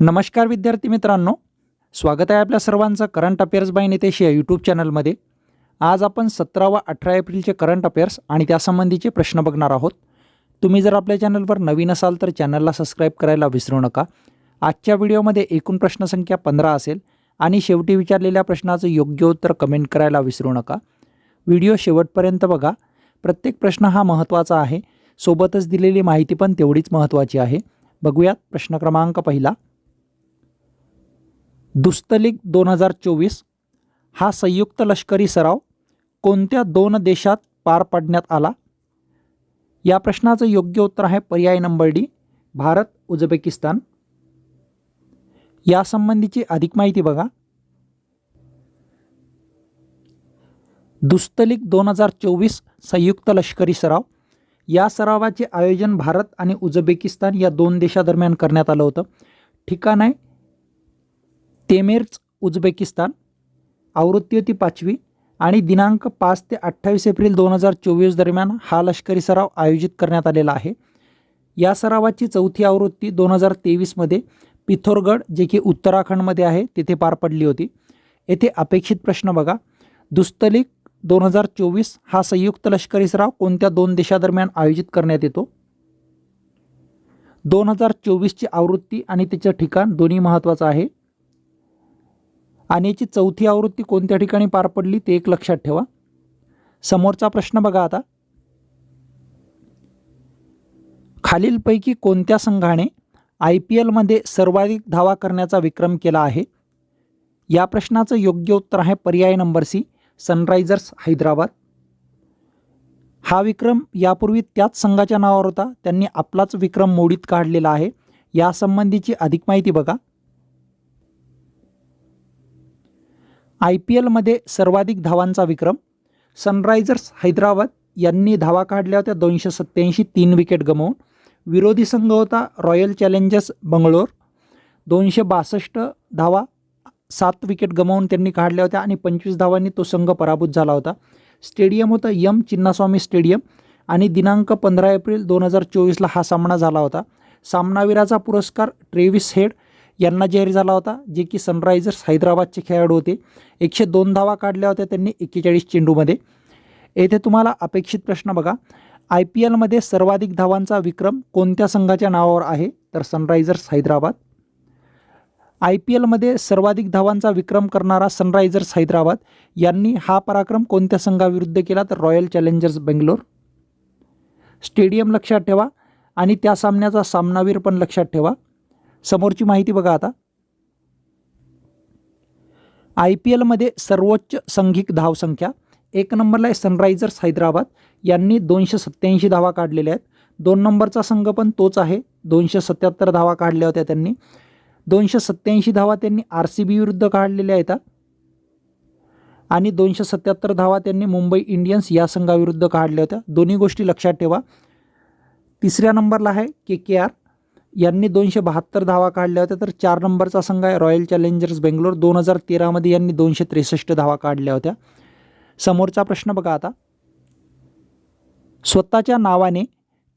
नमस्कार विद्यार्थी मित्रांनो स्वागत आहे आपल्या सर्वांचं करंट अफेअर्स बाय नितेश या यूट्यूब चॅनलमध्ये आज आपण सतरा व अठरा एप्रिलचे करंट अफेअर्स आणि त्यासंबंधीचे प्रश्न बघणार आहोत. तुम्ही जर आपल्या चॅनलवर नवीन असाल तर चॅनलला सबस्क्राईब करायला विसरू नका. आजच्या व्हिडिओमध्ये एकूण प्रश्नसंख्या पंधरा असेल आणि शेवटी विचारलेल्या प्रश्नाचं योग्य उत्तर कमेंट करायला विसरू नका. व्हिडिओ शेवटपर्यंत बघा. प्रत्येक प्रश्न हा महत्त्वाचा आहे. सोबतच दिलेली माहिती पण तेवढीच महत्त्वाची आहे. बघूयात प्रश्न क्रमांक पहिला. दुस्तलिक दोन हजार चोवीस हा संयुक्त लष्करी सराव कोणत्या दोन देशात पार पाडण्यात आला? या प्रश्नाचं योग्य उत्तर आहे पर्याय नंबर डी भारत उझबेकिस्तान. यासंबंधीची अधिक माहिती बघा. दुस्तलिक दोन हजार चोवीस संयुक्त लष्करी सराव. या सरावाचे आयोजन भारत आणि उझबेकिस्तान या दोन देशादरम्यान करण्यात आलं होतं. ठिकाण आहे तेमेर्च उझबेकिस्तान. आवृत्ती होती पाचवी आणि दिनांक पाच ते अठ्ठावीस एप्रिल दोन हजार चोवीस दरम्यान हा लष्करी सराव आयोजित करण्यात आलेला आहे. या सरावाची चौथी आवृत्ती दोन हजार तेवीसमध्ये पिथोरगड जे की उत्तराखंडमध्ये आहे तिथे पार पडली होती. येथे अपेक्षित प्रश्न बघा. दुस्तलिक दोन हजार चोवीस हा संयुक्त लष्करी सराव कोणत्या दोन देशादरम्यान आयोजित करण्यात येतो? दोन हजार चोवीसची आवृत्ती आणि तिचं ठिकाण दोन्ही महत्त्वाचं आहे. आणि याची चौथी आवृत्ती कोणत्या ठिकाणी पार पडली ते एक लक्षात ठेवा. समोरचा प्रश्न बघा आता. खालीलपैकी कोणत्या संघाने आय पी एलमध्ये सर्वाधिक धावा करण्याचा विक्रम केला आहे? या प्रश्नाचं योग्य उत्तर आहे पर्याय नंबर सी. सनरायझर्स हैदराबाद. हा विक्रम यापूर्वी त्याच संघाच्या नावावर होता. त्यांनी आपलाच विक्रम मोडीत काढलेला आहे. यासंबंधीची अधिक माहिती बघा. आय पी एलमध्ये सर्वाधिक धावांचा विक्रम. सनरायझर्स हैदराबाद यांनी धावा काढल्या होत्या दोनशे सत्त्याऐंशी तीन विकेट गमावून. विरोधी संघ होता रॉयल चॅलेंजर्स बंगलोर. दोनशे बासष्ट धावा सात विकेट गमावून त्यांनी काढल्या होत्या आणि पंचवीस धावांनी तो संघ पराभूत झाला होता. स्टेडियम होतं यम चिन्नास्वामी स्टेडियम आणि दिनांक पंधरा एप्रिल दोन हजार चोवीसला हा सामना झाला होता. सामनावीराचा पुरस्कार ट्रेविस हेड यांना जाहीर झाला होता जे की सनरायझर्स हैदराबादचे खेळाडू होते. एकशे दोन धावा काढल्या होत्या त्यांनी एक्केचाळीस चेंडूमध्ये. येथे तुम्हाला अपेक्षित प्रश्न बघा. आय पी एलमध्ये सर्वाधिक धावांचा विक्रम कोणत्या संघाच्या नावावर आहे? तर सनरायझर्स हैदराबाद. आय पी एलमध्ये सर्वाधिक धावांचा विक्रम करणारा सनरायझर्स हैदराबाद यांनी हा पराक्रम कोणत्या संघाविरुद्ध केला तर रॉयल चॅलेंजर्स बेंगलोर? स्टेडियम लक्षात ठेवा आणि त्या सामन्याचा सामनावीर पण लक्षात ठेवा. समोरची माहिती बघा आता. आय पी एलमध्ये सर्वोच्च संघिक धावसंख्या एक नंबरला आहे सनरायझर्स हैदराबाद. यांनी दोनशे सत्त्याऐंशी धावा काढलेल्या आहेत. दोन नंबरचा संघ पण तोच आहे. दोनशे सत्याहत्तर धावा काढल्या होत्या त्यांनी. दोनशे सत्त्याऐंशी धावा त्यांनी आर सी बी विरुद्ध काढलेल्या आहेत आणि दोनशे सत्याहत्तर धावा त्यांनी मुंबई इंडियन्स या संघाविरुद्ध काढल्या होत्या. दोन्ही गोष्टी लक्षात ठेवा. तिसऱ्या नंबरला आहे के के आर. यांनी दोनशे बहात्तर धावा काढल्या होत्या तर चार नंबरचा संघ आहे रॉयल चॅलेंजर्स बेंगलोर. दोन हजार तेरामध्ये यांनी दोनशे त्रेसष्ट धावा काढल्या होत्या. समोरचा प्रश्न बघा आता. स्वतःच्या नावाने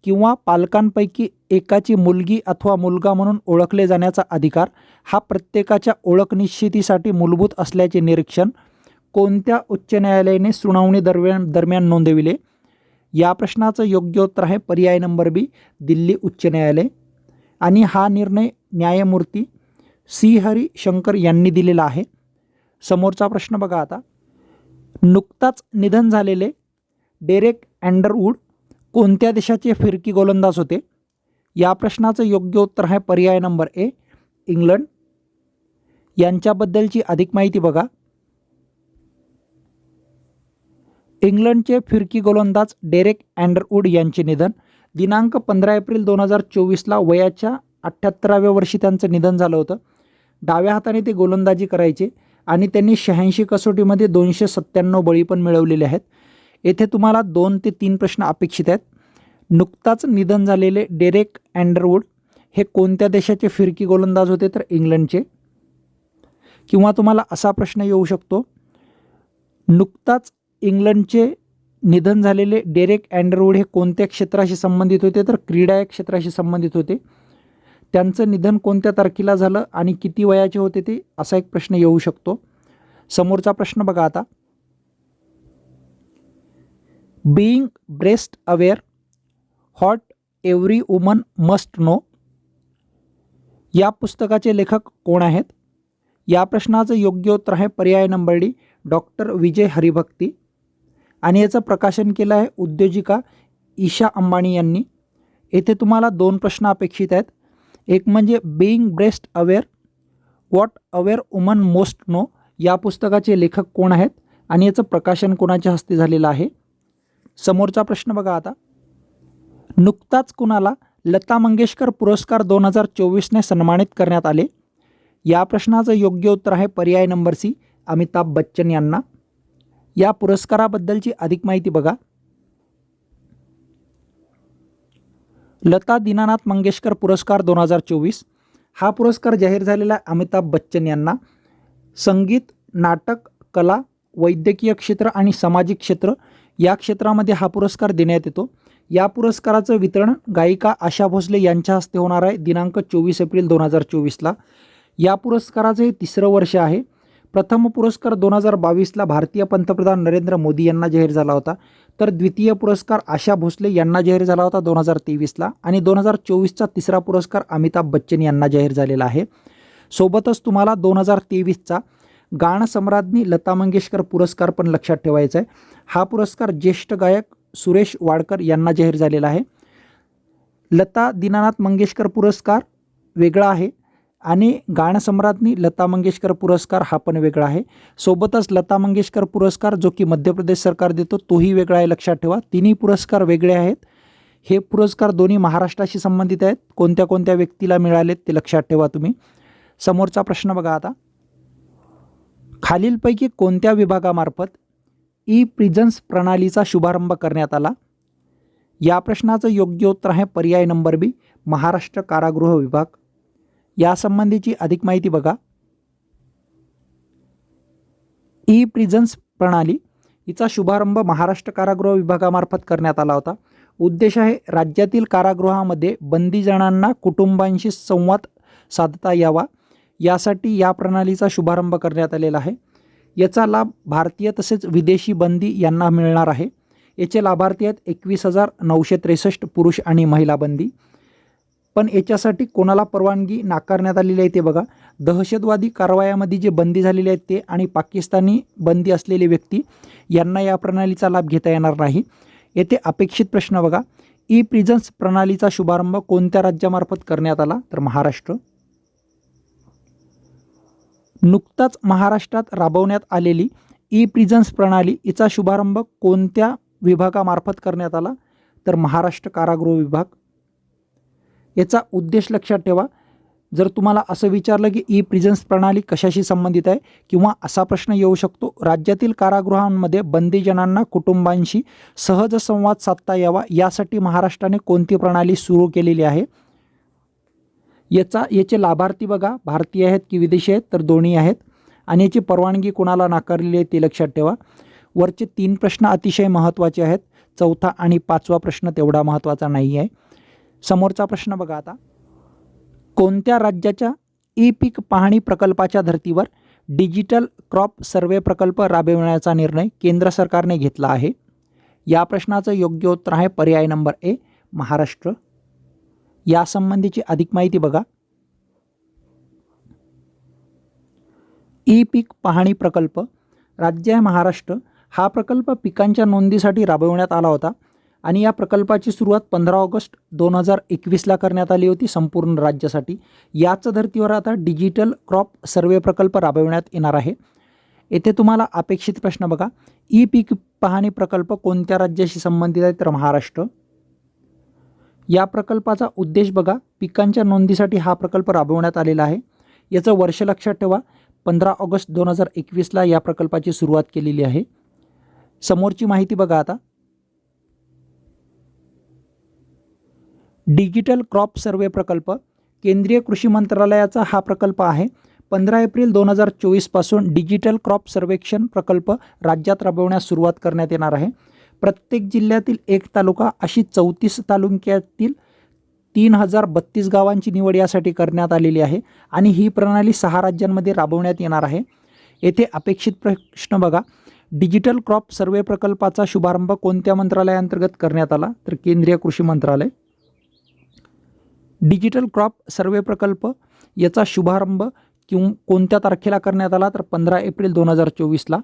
किंवा पालकांपैकी एकाची मुलगी अथवा मुलगा म्हणून ओळखले जाण्याचा अधिकार हा प्रत्येकाच्या ओळख निश्चितीसाठी मूलभूत असल्याचे निरीक्षण कोणत्या उच्च न्यायालयाने सुनावणी दरम्यान दरम्यान नोंदविले? या प्रश्नाचं योग्य उत्तर आहे पर्याय नंबर बी दिल्ली उच्च न्यायालय. आणि हा निर्णय न्यायमूर्ती सी. हरी शंकर यांनी दिलेला आहे. समोरचा प्रश्न बघा आता. नुकताच निधन झालेले डेरेक अँडरवूड कोणत्या देशाचे फिरकी गोलंदाज होते? या प्रश्नाचं योग्य उत्तर आहे पर्याय नंबर ए इंग्लंड. यांच्याबद्दलची अधिक माहिती बघा. इंग्लंडचे फिरकी गोलंदाज डेरेक अँडरवूड यांचे निधन. दिनांक पंधरा एप्रिल दोन हजार चोवीसला वयाच्या अठ्ठ्याहत्तराव्या वर्षी त्यांचं निधन झालं होतं. डाव्या हाताने ते गोलंदाजी करायचे आणि त्यांनी शहाऐंशी कसोटीमध्ये दोनशे सत्त्याण्णव बळी पण मिळवलेले आहेत. येथे तुम्हाला दोन ते तीन प्रश्न अपेक्षित आहेत. नुकताच निधन झालेले डेरेक अँडरवूड हे कोणत्या देशाचे फिरकी गोलंदाज होते तर इंग्लंडचे? किंवा तुम्हाला असा प्रश्न येऊ शकतो नुकताच इंग्लंडचे निधन झालेले डेरेक अँडरवूड हे कोणत्या क्षेत्राशी संबंधित होते तर क्रीडा या क्षेत्राशी संबंधित होते? त्यांचं निधन कोणत्या तारखेला झालं आणि किती वयाचे होते ते असा एक प्रश्न येऊ शकतो. समोरचा प्रश्न बघा आता. Being breast aware what every woman must know या पुस्तकाचे लेखक कोण आहेत? या प्रश्नाचं योग्य उत्तर आहे पर्याय number D doctor Vijay Haribhakti. आणि याचं प्रकाशन केलं आहे उद्योजिका ईशा अंबानी यांनी. येथे तुम्हाला दोन प्रश्न अपेक्षित आहेत. एक म्हणजे being breast aware what aware woman most know या पुस्तकाचे लेखक कोण आहेत? आणि याचं प्रकाशन कोणाच्या हस्ते झालेलं आहे? समोरचा प्रश्न बघा आता. नुकताच कुणाला लता मंगेशकर पुरस्कार दोन हजार चोवीसने सन्मानित करण्यात आले? या प्रश्नाचं योग्य उत्तर आहे पर्याय नंबर सी अमिताभ बच्चन यांना. या पुरस्काराबद्दलची अधिक माहिती बघा. लता दीनानाथ मंगेशकर पुरस्कार दोन हजार चोवीस. हा पुरस्कार जाहीर झालेला अमिताभ बच्चन यांना. संगीत नाटक कला वैद्यकीय क्षेत्र आणि सामाजिक क्षेत्र या क्षेत्रामध्ये हा पुरस्कार देण्यात येतो. या पुरस्काराचं वितरण गायिका आशा भोसले यांच्या हस्ते होणार आहे दिनांक चोवीस एप्रिल दोन हजार चोवीसला. या पुरस्काराचं हे तिसरं वर्ष आहे. प्रथम पुरस्कार दोन हजार बावीसला भारतीय पंतप्रधान नरेंद्र मोदी यांना जाहीर झाला होता. तर द्वितीय पुरस्कार आशा भोसले यांना जाहीर झाला होता दोन हजार तेवीसला आणि दोन हजार चोवीसचा तिसरा पुरस्कार अमिताभ बच्चन यांना जाहीर झालेला आहे. सोबतच तुम्हाला दोन हजार तेवीसचा गाणसम्राज्ञी लता मंगेशकर पुरस्कार पण लक्षात ठेवायचा आहे. हा पुरस्कार ज्येष्ठ गायक सुरेश वाडकर यांना जाहीर झालेला आहे. लता दीनानाथ मंगेशकर पुरस्कार वेगळा आहे आणि गाणसम्राज्ञी लता मंगेशकर पुरस्कार हा पण वेगळा आहे. सोबतच लता मंगेशकर पुरस्कार जो की मध्य प्रदेश सरकार देतो तोही वेगळा आहे लक्षात ठेवा. तिन्ही पुरस्कार वेगळे आहेत. हे पुरस्कार दोन्ही महाराष्ट्राशी संबंधित आहेत. कोणत्या कोणत्या व्यक्तीला मिळालेत ते लक्षात ठेवा तुम्ही. समोरचा प्रश्न बघा आता. खालीलपैकी कोणत्या विभागामार्फत ई प्रिझन्स प्रणालीचा शुभारंभ करण्यात आला? या प्रश्नाचं योग्य उत्तर आहे पर्याय नंबर बी महाराष्ट्र कारागृह विभाग. यासंबंधीची अधिक माहिती बघा. ई प्रिझन्स प्रणाली हिचा शुभारंभ महाराष्ट्र कारागृह विभागामार्फत करण्यात आला होता. उद्देश आहे राज्यातील कारागृहामध्ये बंदीजणांना कुटुंबांशी संवाद साधता यावा. यासाठी या प्रणालीचा शुभारंभ करण्यात आलेला आहे. याचा लाभ भारतीय तसेच विदेशी बंदी यांना मिळणार आहे. याचे लाभार्थी आहेत एकवीस हजार नऊशे त्रेसष्ट पुरुष आणि महिला बंदी. पण याच्यासाठी कोणाला परवानगी नाकारण्यात आलेली आहे ते बघा. दहशतवादी कारवायामध्ये जे बंदी झालेले आहेत ते आणि पाकिस्तानी बंदी असलेले व्यक्ती यांना या प्रणालीचा लाभ घेता येणार नाही. येथे अपेक्षित प्रश्न बघा. ई प्रिझन्स प्रणालीचा शुभारंभ कोणत्या राज्यामार्फत करण्यात आला? तर महाराष्ट्र. नुकताच महाराष्ट्रात राबवण्यात आलेली ई प्रिझन्स प्रणाली हिचा शुभारंभ कोणत्या विभागामार्फत करण्यात आला? तर महाराष्ट्र कारागृह विभाग. याचा उद्देश लक्षात ठेवा जर तुम्हाला असं विचारलं की ई प्रिझन्स प्रणाली कशाशी संबंधित आहे किंवा असा प्रश्न येऊ शकतो राज्यातील कारागृहांमध्ये बंदीजनांना कुटुंबांशी सहज संवाद साधता यावा यासाठी महाराष्ट्राने कोणती प्रणाली सुरू केलेली आहे? याचा याचे लाभार्थी बघा भारतीय आहेत की विदेशी आहेत तर दोन्ही आहेत. आणि याची परवानगी कुणाला नाकारलेली आहे ते लक्षात ठेवा. वरचे तीन प्रश्न अतिशय महत्त्वाचे आहेत. चौथा आणि पाचवा प्रश्न तेवढा महत्त्वाचा नाही आहे समोरचा प्रश्न बघा आता. कोणत्या राज्याच्या ई पीक पाहणी प्रकल्पाच्या धर्तीवर डिजिटल क्रॉप सर्वे प्रकल्प राबविण्याचा निर्णय केंद्र सरकारने घेतला आहे? या प्रश्नाचं योग्य उत्तर आहे पर्याय नंबर ए महाराष्ट्र. यासंबंधीची अधिक माहिती बघा. ई पीक पाहणी प्रकल्प राज्य आहे महाराष्ट्र. हा प्रकल्प पिकांच्या नोंदीसाठी राबविण्यात आला होता आणि या प्रकल्पाची सुरुवात पंधरा ऑगस्ट दोन हजार एकवीसला करण्यात आली होती संपूर्ण राज्यासाठी. याच धर्तीवर आता डिजिटल क्रॉप सर्वे प्रकल्प राबविण्यात येणार आहे. येथे तुम्हाला अपेक्षित प्रश्न बघा. ई पीक पाहणी प्रकल्प कोणत्या राज्याशी संबंधित आहे? तर महाराष्ट्र. या प्रकल्पाचा उद्देश बघा पिकांच्या नोंदीसाठी हा प्रकल्प राबवण्यात आलेला आहे. याचं वर्ष लक्षात ठेवा पंधरा ऑगस्ट दोन हजार एकवीसला या प्रकल्पाची सुरुवात केलेली आहे. समोरची माहिती बघा आता. डिजिटल क्रॉप सर्वे प्रकल्प केंद्रीय कृषी मंत्रालयाचा हा प्रकल्प आहे. पंधरा एप्रिल दोन हजार चोवीसपासून डिजिटल क्रॉप सर्वेक्षण प्रकल्प राज्यात राबवण्यास सुरुवात करण्यात येणार आहे. प्रत्येक जिल्ह्यातील एक तालुका अशी चौतीस तालुक्यातील तीन हजार बत्तीस गावांची निवड यासाठी करण्यात आलेली आहे. आणि ही प्रणाली सहा राज्यांमध्ये राबवण्यात येणार आहे. येथे अपेक्षित प्रश्न बघा. डिजिटल क्रॉप सर्वे प्रकल्पाचा शुभारंभ कोणत्या मंत्रालयाअंतर्गत करण्यात आला? तर केंद्रीय कृषी मंत्रालय. डिजिटल क्रॉप सर्वे प्रकल्प याचा शुभारंभ किंवा कोणत्या तारखेला करण्यात आला? तर पंधरा एप्रिल दोन हजार चोवीसला.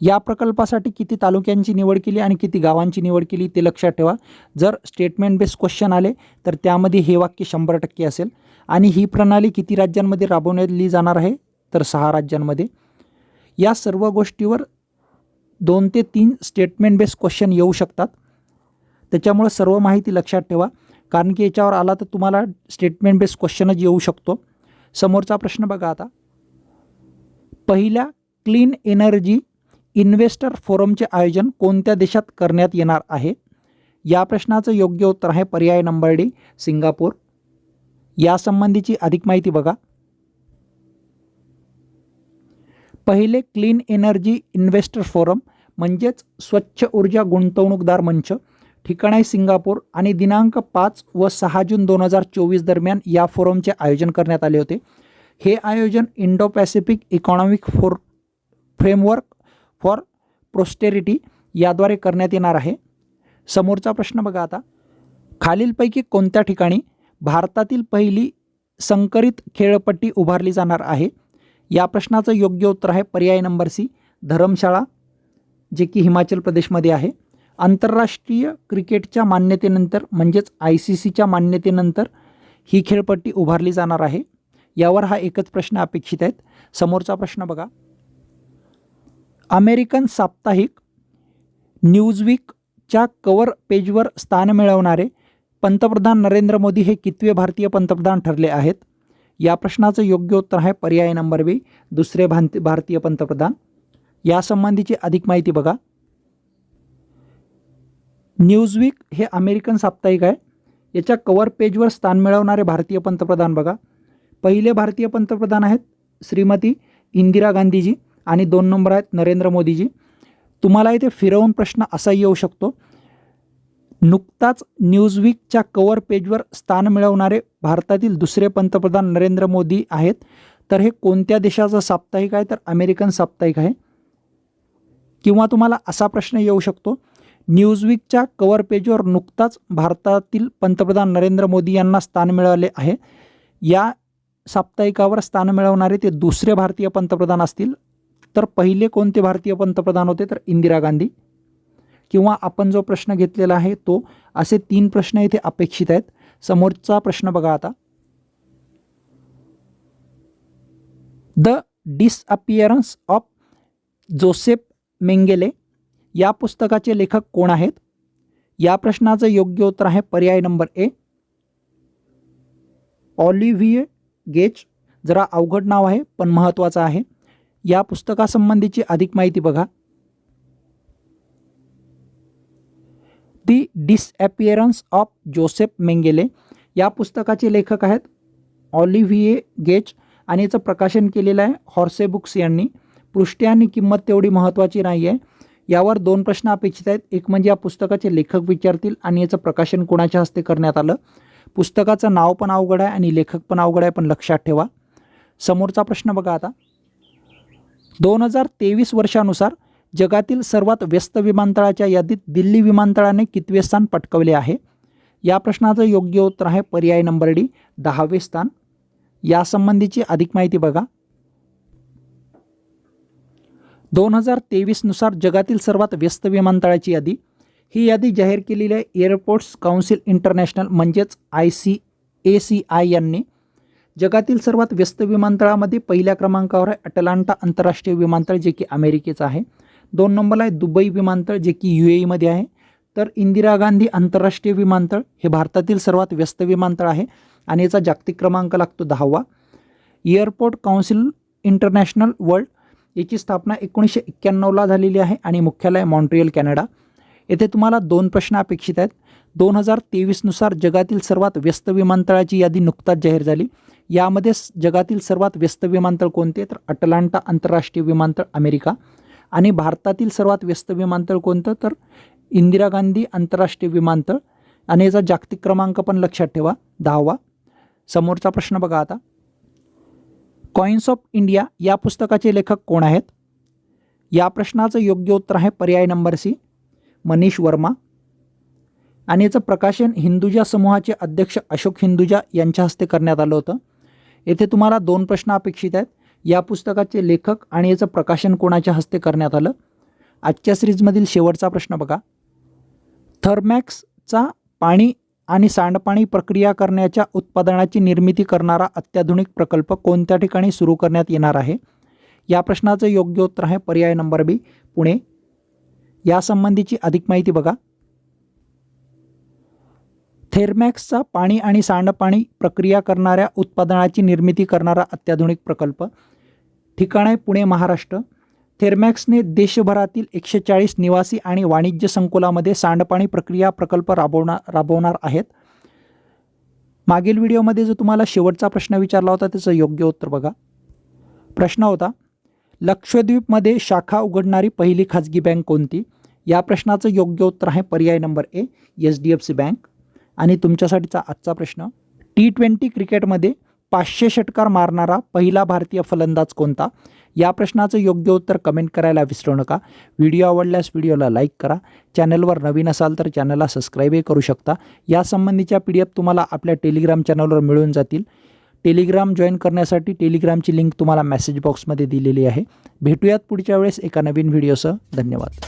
या प्रकल्पासाठी किती तालुक्यांची निवड केली आणि किती गावांची निवड केली ते लक्षात ठेवा. जर स्टेटमेंट बेस्ड क्वेश्चन आले तर त्यामध्ये हे वाक्य शंभर टक्के असेल. आणि ही प्रणाली किती राज्यांमध्ये राबवण्यात जाणार आहे? तर सहा राज्यांमध्ये. या सर्व गोष्टीवर दोन ते तीन स्टेटमेंट बेस क्वेश्चन येऊ शकतात. त्याच्यामुळं सर्व माहिती लक्षात ठेवा. कारण की याच्यावर आला तर तुम्हाला स्टेटमेंट बेस्ड क्वेश्चनच येऊ शकतो. समोरचा प्रश्न बघा आता. पहिल्या क्लीन एनर्जी इन्व्हेस्टर फोरमचे आयोजन कोणत्या देशात करण्यात येणार आहे? या प्रश्नाचं योग्य उत्तर आहे पर्याय नंबर डी सिंगापूर. यासंबंधीची अधिक माहिती बघा. पहिले क्लीन एनर्जी इन्व्हेस्टर फोरम म्हणजेच स्वच्छ ऊर्जा गुंतवणूकदार मंच ठिकाण आहे सिंगापूर आणि दिनांक पाच व सहा जून दोन हजार चोवीस दरम्यान या फोरमचे आयोजन करण्यात आले होते. हे आयोजन Indo Pacific economic for framework for prosperity याद्वारे करण्यात येणार आहे. समोरचा प्रश्न बघा आता. खालीलपैकी कोणत्या ठिकाणी भारतातील पहिली संकरित खेळपट्टी उभारली जाणार आहे? या प्रश्नाचं योग्य उत्तर आहे पर्याय नंबर सी धरमशाळा जे की हिमाचल प्रदेशमध्ये आहे. आंतरराष्ट्रीय क्रिकेटच्या मान्यतेनंतर म्हणजेच आय सी सीच्या मान्यतेनंतर ही खेळपट्टी उभारली जाणार आहे. यावर हा एकच प्रश्न अपेक्षित आहेत. समोरचा प्रश्न बघा. अमेरिकन साप्ताहिक न्यूजवीकच्या कवर पेजवर स्थान मिळवणारे पंतप्रधान नरेंद्र मोदी हे कितवे भारतीय पंतप्रधान ठरले आहेत? या प्रश्नाचं योग्य उत्तर आहे पर्याय नंबर बी दुसरे भांत भारतीय पंतप्रधान. यासंबंधीची अधिक माहिती बघा. न्यूजवीक हे अमेरिकन साप्ताहिक आहे. याच्या कवर पेजवर स्थान मिळवणारे भारतीय पंतप्रधान बघा. पहिले भारतीय पंतप्रधान आहेत श्रीमती इंदिरा गांधीजी. आणि दोन नंबर आहेत नरेंद्र मोदीजी. तुम्हाला इथे फिरवून प्रश्न असा येऊ शकतो. नुकताच न्यूजवीकच्या कवर पेजवर स्थान मिळवणारे भारतातील दुसरे पंतप्रधान नरेंद्र मोदी आहेत. तर हे कोणत्या देशाचं साप्ताहिक आहे? तर अमेरिकन साप्ताहिक आहे. किंवा तुम्हाला असा प्रश्न येऊ शकतो. न्यूजवीकच्या कवर पेजवर नुकताच भारतातील पंतप्रधान नरेंद्र मोदी यांना स्थान मिळाले आहे. या साप्ताहिकावर स्थान मिळवणारे ते दुसरे भारतीय पंतप्रधान असतील. तर पहिले कोणते भारतीय पंतप्रधान होते? तर इंदिरा गांधी. किंवा आपण जो प्रश्न घेतलेला आहे तो असे तीन प्रश्न इथे अपेक्षित आहेत. समोरचा प्रश्न बघा आता. The disappearance of Josef Mengele या पुस्तकाचे लेखक कोण आहेत? या प्रश्नाचं योग्य उत्तर आहे पर्याय नंबर ए. ऑलिव्हिए गेच. जरा अवघड नाव आहे पण महत्त्वाचं आहे. या पुस्तकासंबंधीची अधिक माहिती बघा. दी डिसॲपिअरन्स ऑफ जोसेफ मेंगेले या पुस्तकाचे लेखक आहेत. ऑलिव्हिए गेच आणि याचं प्रकाशन केलेलं आहे हॉर्से बुक्स यांनी. पृष्ठे आणि किंमत तेवढी महत्त्वाची नाही आहे यावर दोन प्रश्न अपेक्षित आहेत. एक म्हणजे या पुस्तकाचे लेखक विचारतील आणि याचं प्रकाशन कोणाच्या हस्ते करण्यात आलं? पुस्तकाचं नाव पण अवघड आहे आणि लेखक पण अवघड आहे पण लक्षात ठेवा. समोरचा प्रश्न बघा आता. दोन हजार तेवीस वर्षानुसार जगातील सर्वात व्यस्त विमानतळाच्या यादीत दिल्ली विमानतळाने कितवे स्थान पटकवले आहे? या प्रश्नाचं योग्य उत्तर आहे पर्याय नंबर डी दहावे स्थान. यासंबंधीची अधिक माहिती बघा. दोन हजार तेवीसनुसार जगातील सर्वात व्यस्त विमानतळाची यादी. ही यादी जाहीर केलेली आहे एअरपोर्ट्स काउन्सिल इंटरनॅशनल म्हणजेच I C A C I यांनी जगातील सर्वात व्यस्त विमानतळामध्ये पहिल्या क्रमांकावर आहे अटलांटा आंतरराष्ट्रीय विमानतळ जे की अमेरिकेचं आहे. दोन नंबरला आहे दुबई विमानतळ जे की यू एमध्ये आहे. तर इंदिरा गांधी आंतरराष्ट्रीय विमानतळ हे भारतातील सर्वात व्यस्त विमानतळ आहे आणि याचा जागतिक क्रमांक लागतो दहावा. एअरपोर्ट काउन्सिल इंटरनॅशनल वर्ल्ड याची स्थापना एकोणीसशे एक्क्याण्णवला झालेली आहे आणि मुख्यालय मॉन्ट्रियल कॅनडा. येथे तुम्हाला दोन प्रश्न अपेक्षित आहेत. दोन हजार तेवीसनुसार जगातील सर्वात व्यस्त विमानतळाची यादी नुकताच जाहीर झाली. यामध्ये जगातील सर्वात व्यस्त विमानतळ कोणते? तर अटलांटा आंतरराष्ट्रीय विमानतळ अमेरिका. आणि भारतातील सर्वात व्यस्त विमानतळ कोणतं? तर इंदिरा गांधी आंतरराष्ट्रीय विमानतळ. आणि याचा जागतिक क्रमांक पण लक्षात ठेवा. दहावा. समोरचा प्रश्न बघा आता. कॉइन्स ऑफ इंडिया या पुस्तकाचे लेखक कोण आहेत? या प्रश्नाचं योग्य उत्तर आहे पर्याय नंबर सी. मनीष वर्मा. आणि याचं प्रकाशन हिंदुजा समूहाचे अध्यक्ष अशोक हिंदुजा यांच्या हस्ते करण्यात आलं होतं. येथे तुम्हाला दोन प्रश्न अपेक्षित आहेत. या पुस्तकाचे लेखक आणि याचं प्रकाशन कोणाच्या हस्ते करण्यात आलं? आजच्या सिरीजमधील शेवटचा प्रश्न बघा. थर्मॅक्सचा पाणी आणि सांडपाणी प्रक्रिया करण्याच्या उत्पादनाची निर्मिती करणारा अत्याधुनिक प्रकल्प कोणत्या ठिकाणी सुरू करण्यात येणार आहे? या प्रश्नाचं योग्य उत्तर आहे पर्याय नंबर बी पुणे. यासंबंधीची अधिक माहिती बघा. थेरमॅक्सचा पाणी आणि सांडपाणी प्रक्रिया करणाऱ्या उत्पादनाची निर्मिती करणारा अत्याधुनिक प्रकल्प. ठिकाण आहे पुणे महाराष्ट्र. थेरमॅक्सने देशभरातील एकशे चाळीस निवासी आणि वाणिज्य संकुलामध्ये सांडपाणी प्रक्रिया प्रकल्प राबवणार राबवणार आहेत. मागील व्हिडिओमध्ये जो तुम्हाला शेवटचा प्रश्न विचारला होता त्याचं योग्य उत्तर बघा. प्रश्न होता लक्षद्वीपमध्ये शाखा उघडणारी पहिली खाजगी बँक कोणती? या प्रश्नाचं योग्य उत्तर आहे पर्याय number A H D F C bank. आणि तुमच्यासाठीचा आजचा प्रश्न टी ट्वेंटी क्रिकेटमध्ये पाचशे षटकार मारणारा पहिला भारतीय फलंदाज कोणता? या प्रश्नाचं योग्य उत्तर कमेंट करायला विसरू नका. व्हिडिओ आवडल्यास व्हिडिओला लाईक करा. चॅनलवर नवीन असाल तर चॅनलला सबस्क्राईबही करू शकता. यासंबंधीच्या पी डी एफ तुम्हाला आपल्या टेलिग्राम चॅनलवर मिळून जातील. टेलिग्राम जॉईन करण्यासाठी टेलिग्रामची लिंक तुम्हाला मेसेज बॉक्समध्ये दिलेली आहे. भेटूयात पुढच्या वेळेस एका नवीन व्हिडिओसह धन्यवाद.